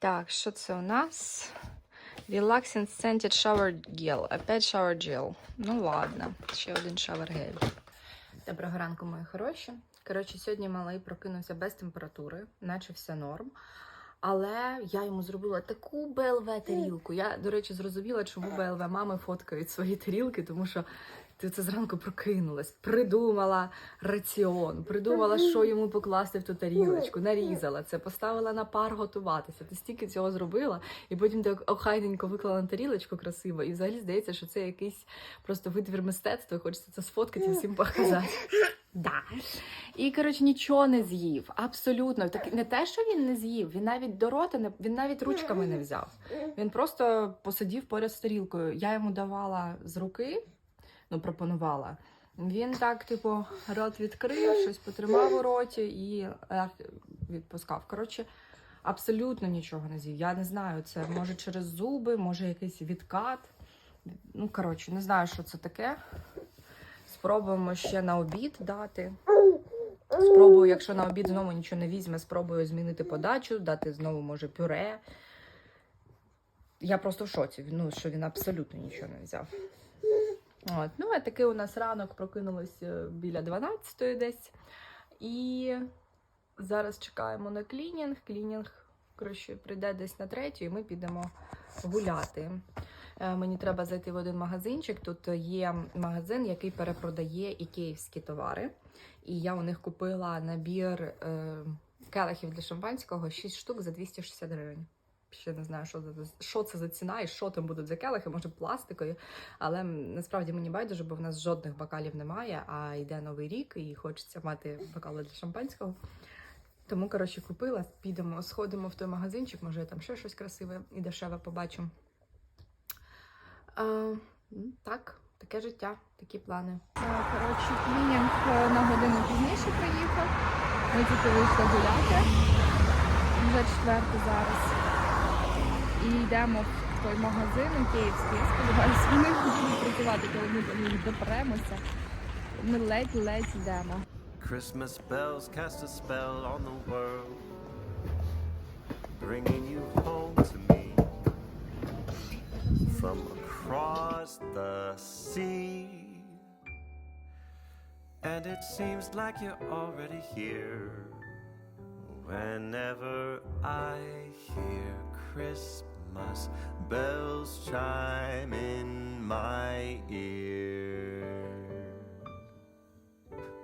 Так, що це у нас? Relaxing Scented Shower Gel. Опять Shower Gel. Ну ладно, ще один shower гель. Доброго ранку, мої хороші. Коротше, сьогодні малий прокинувся без температури, наче все норм. Але я йому зробила таку БЛВ тарілку. Я, до речі, зрозуміла, чому БЛВ мами фоткають свої тарілки, тому що ти це зранку прокинулась, придумала раціон, придумала, що йому покласти в ту тарілочку, нарізала це, поставила на пар готуватися. Ти стільки цього зробила, і потім ти охайненько виклала на тарілочку красиво, і взагалі здається, що це якийсь просто витвір мистецтва, і хочеться це сфоткати і всім показати. Да. І коротше нічого не з'їв. Абсолютно. Так не те, що він не з'їв, він навіть до рота не він навіть ручками не взяв. Він просто посидів поряд з тарілкою. Я йому давала з руки, ну пропонувала. Він так, типу, рот відкрив, щось потримав у роті і е, відпускав. Коротше, абсолютно нічого не з'їв. Я не знаю, це може через зуби, може якийсь відкат. Ну, коротше, не знаю, що це таке. Спробуємо ще на обід дати. Спробую, якщо на обід знову нічого не візьме, спробую змінити подачу, дати знову, може, пюре. Я просто в шоці, ну, що він абсолютно нічого не взяв. От. Ну, а такий у нас ранок прокинулось е, біля 12 десь. І зараз чекаємо на клінінг. Клінінг коротше, прийде десь на третю, і ми підемо гуляти. Е, Мені треба зайти в один магазинчик. Тут є магазин, який перепродає ікеївські товари. І я у них купила набір е, келихів для шампанського 6 штук за 260 гривень. Ще не знаю, що, за, що це за ціна і що там будуть за келихи, може пластикові. Але насправді мені байдуже, бо в нас жодних бокалів немає, а йде новий рік і хочеться мати бокали для шампанського. Тому, коротше, купила, підемо, сходимо в той магазинчик, може я там ще щось красиве і дешеве побачу. А, так, таке життя, такі плани. Коротше, клінінг на годину пізніше приїхав. Ми тільки вийшли гуляти. Вже четверта зараз. Йдемо в той магазин київський. Я сподіваюся, вони будуть працювати, коли ми до них допремося. Ми ледь-ледь йдемо. Christmas bells cast a spell on the world, bringing you home to me from across the sea. And it seems like you're already here. Whenever I hear Christmas bells chime in my ear.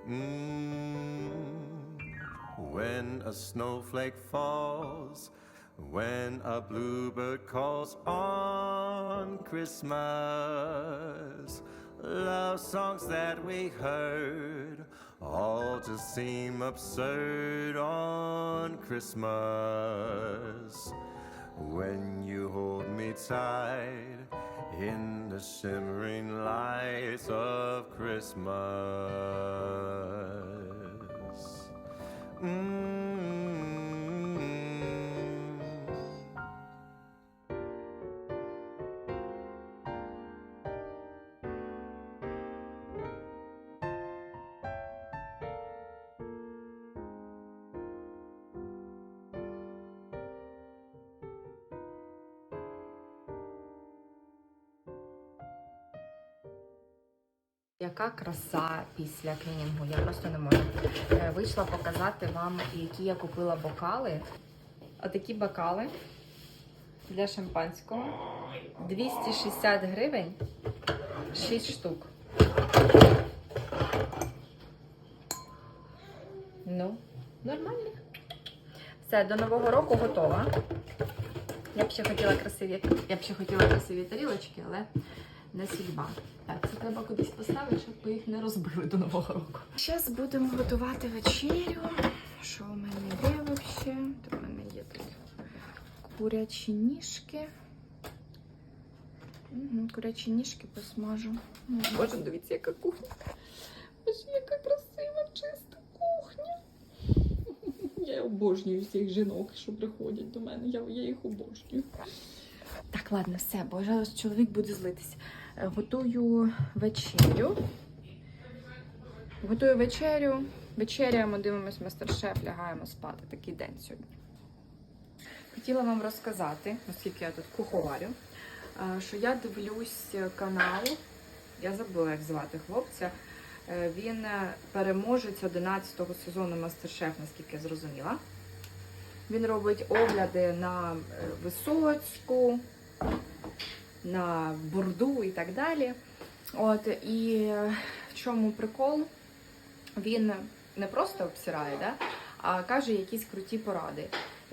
Mm, when a snowflake falls, when a bluebird calls on Christmas, love songs that we heard all just seem absurd on Christmas. When you hold me tight in the shimmering lights of Christmas. Mm. Яка краса після клінінгу, я просто не можу. Е, Вийшла показати вам, які я купила бокали. Отакі бокали для шампанського. 260 гривень, 6 штук. Ну, нормально. Все, до Нового року готова. Я б ще хотіла красиві, я б ще хотіла красиві тарілочки, але не судьба. Так, це треба кудись поставити, щоб ви їх не розбили до Нового року. Зараз будемо готувати вечерю. Що у мене є взагалі? Тут у мене є тут курячі ніжки. Курячі ніжки посмажу. Ну, Боже, дивіться, яка кухня. Боже, яка красива, чиста кухня. Я обожнюю всіх жінок, що приходять до мене. Я, я їх обожнюю. Так, ладно, все, бо зараз чоловік буде злитися. Е, Готую вечерю. Готую вечерю. Вечеряємо, дивимось мастер-шеф, лягаємо спати. Такий день сьогодні. Хотіла вам розказати, оскільки я тут куховарю, е, що я дивлюсь канал, я забула, як звати хлопця. Е, Він переможець 11-го сезону Мастер-Шеф, наскільки я зрозуміла. Він робить огляди на Висоцьку, на Бурду і так далі. От, і е, в чому прикол? Він не просто обсирає, да? а каже якісь круті поради.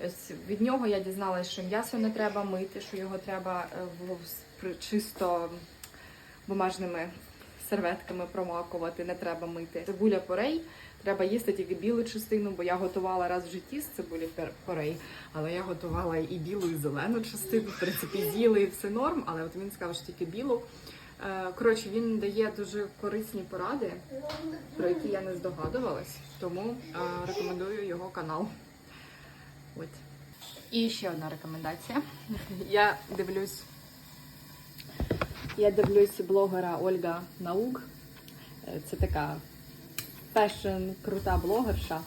Ось від нього я дізналася, що м'ясо не треба мити, що його треба е, чисто бумажними серветками промакувати, не треба мити. Цибуля порей, треба їсти тільки білу частину, бо я готувала раз в житті з цибулі порей, але я готувала і білу, і зелену частину. В принципі, з'їли і все норм, але от він сказав, що тільки білу. Е, Коротше, він дає дуже корисні поради, про які я не здогадувалась, тому е, рекомендую його канал. От. І ще одна рекомендація. Я дивлюсь. Я дивлюсь блогера Ольга Наук. Е, Це така фешн крута блогерша.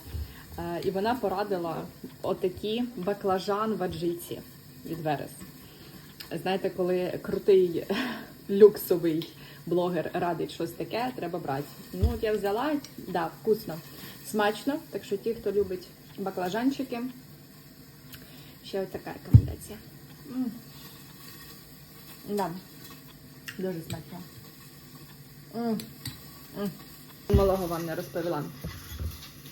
Е, І вона порадила отакі баклажан в аджиці від Верес. Знаєте, коли крутий люксовий блогер радить щось таке, треба брати. Ну, от я взяла, да, вкусно, смачно. Так що ті, хто любить баклажанчики, ще ось така рекомендація. М. Да, дуже смачно. М. М. Малого вам не розповіла.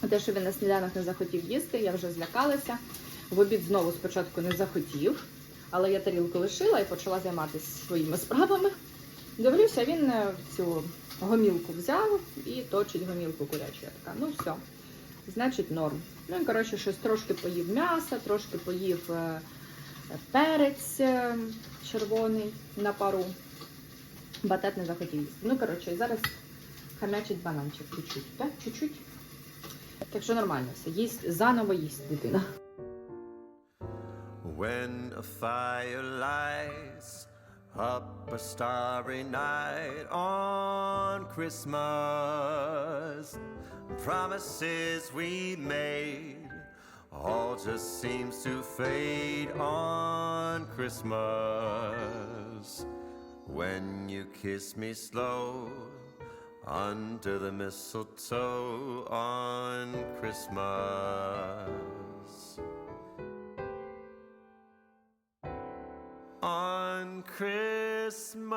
Те, що він на сніданок не захотів їсти, я вже злякалася. В обід знову спочатку не захотів, але я тарілку лишила і почала займатися своїми справами. Дивлюся, він е, цю гомілку взяв і точить гомілку курячу. Я така, ну все, значить норм. Ну і коротше, щось трошки поїв м'яса, трошки поїв е, перець е, червоний на пару. Батат не захотів їсти. Ну, коротше, зараз хамячить бананчик чуть-чуть, так? Чуть-чуть. Так що нормально все. Їсть, заново їсть дитина. When a fire lights up a starry night on Christmas, promises we made all just seems to fade on Christmas. When you kiss me slow under the mistletoe on Christmas. on Christmas.